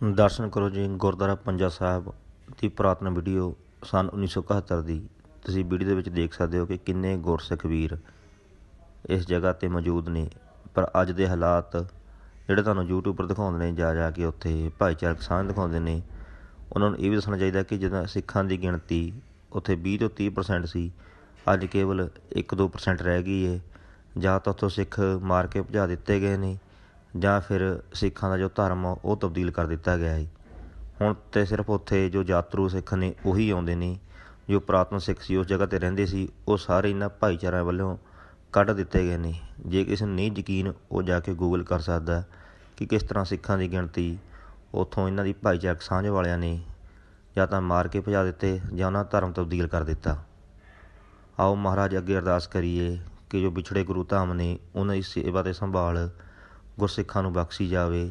ਦਰਸ਼ਨ ਕਰੋ ਜੀ, ਗੁਰਦੁਆਰਾ ਪੰਜਾ ਸਾਹਿਬ ਦੀ ਪੁਰਾਤਨ ਵੀਡੀਓ ਸਨ 1971 ਦੀ। ਤੁਸੀਂ ਵੀਡੀਓ ਦੇ ਵਿੱਚ ਦੇਖ ਸਕਦੇ ਹੋ ਕਿ ਕਿੰਨੇ ਗੁਰਸਿੱਖ ਵੀਰ ਇਸ ਜਗ੍ਹਾ ਤੇ ਮੌਜੂਦ ਨੇ। ਪਰ ਅੱਜ ਦੇ ਹਾਲਾਤ ਜਿਹੜੇ ਤੁਹਾਨੂੰ YouTube ਪਰ ਦਿਖਾਉਂਦੇ ਨੇ ਜਾ ਜਾ ਕੇ ਉੱਥੇ ਭਾਈਚਾਰਕ ਸਾਂਝ ਦਿਖਾਉਂਦੇ ਨੇ, ਉਹਨਾਂ ਨੂੰ ਇਹ ਵੀ ਦੱਸਣਾ ਚਾਹੀਦਾ ਕਿ ਜਦੋਂ ਸਿੱਖਾਂ ਦੀ ਗਿਣਤੀ ਉੱਥੇ 20 ਤੋਂ 30% ਸੀ, ਅੱਜ ਕੇਵਲ 1-2% ਰਹਿ ਗਈ ਹੈ ਜਾਂ ਤਾਂ ਉੱਥੋਂ ਸਿੱਖ ਮਾਰ ਕੇ ਭਜਾ ਦਿੱਤੇ ਗਏ ਨੇ ਜਾਂ ਫਿਰ ਸਿੱਖਾਂ ਦਾ ਜੋ ਧਰਮ ਆ, ਉਹ ਤਬਦੀਲ ਕਰ ਦਿੱਤਾ ਗਿਆ ਹੈ ਹੁਣ ਤੇ ਸਿਰਫ ਉੱਥੇ ਜੋ ਯਾਤਰੂ ਸਿੱਖ ਨੇ, ਉਹੀ ਆਉਂਦੇ ਨੇ। ਜੋ ਪੁਰਾਤਨ ਸਿੱਖ ਸੀ, ਉਸ ਜਗ੍ਹਾ ਤੇ ਰਹਿੰਦੇ ਸੀ, ਉਹ ਸਾਰੇ ਇਹਨਾਂ ਭਾਈਚਾਰਿਆਂ ਵੱਲੋਂ ਕੱਢ ਦਿੱਤੇ ਗਏ ਨੇ। ਜੇ ਕਿਸੇ ਨੂੰ ਨਹੀਂ ਯਕੀਨ, ਉਹ ਜਾ ਕੇ ਗੂਗਲ ਕਰ ਸਕਦਾ ਕਿ ਕਿਸ ਤਰ੍ਹਾਂ ਸਿੱਖਾਂ ਦੀ ਗਿਣਤੀ ਉੱਥੋਂ ਇਹਨਾਂ ਦੀ ਭਾਈਚਾਰਕ ਸਾਂਝ ਵਾਲਿਆਂ ਨੇ ਜਾਂ ਤਾਂ ਮਾਰ ਕੇ ਭਜਾ ਦਿੱਤੇ ਜਾਂ ਉਹਨਾਂ ਧਰਮ ਤਬਦੀਲ ਕਰ ਦਿੱਤਾ। ਆਓ ਮਹਾਰਾਜ ਅੱਗੇ ਅਰਦਾਸ ਕਰੀਏ ਕਿ ਜੋ ਵਿਛੜੇ ਗੁਰੂ ਧਾਮ ਨੇ, ਉਹਨਾਂ ਦੀ ਸੇਵਾ ਤੇ ਸੰਭਾਲ ਗੁਰਸਿੱਖਾਂ ਨੂੰ ਬਖਸ਼ੀ ਜਾਵੇ।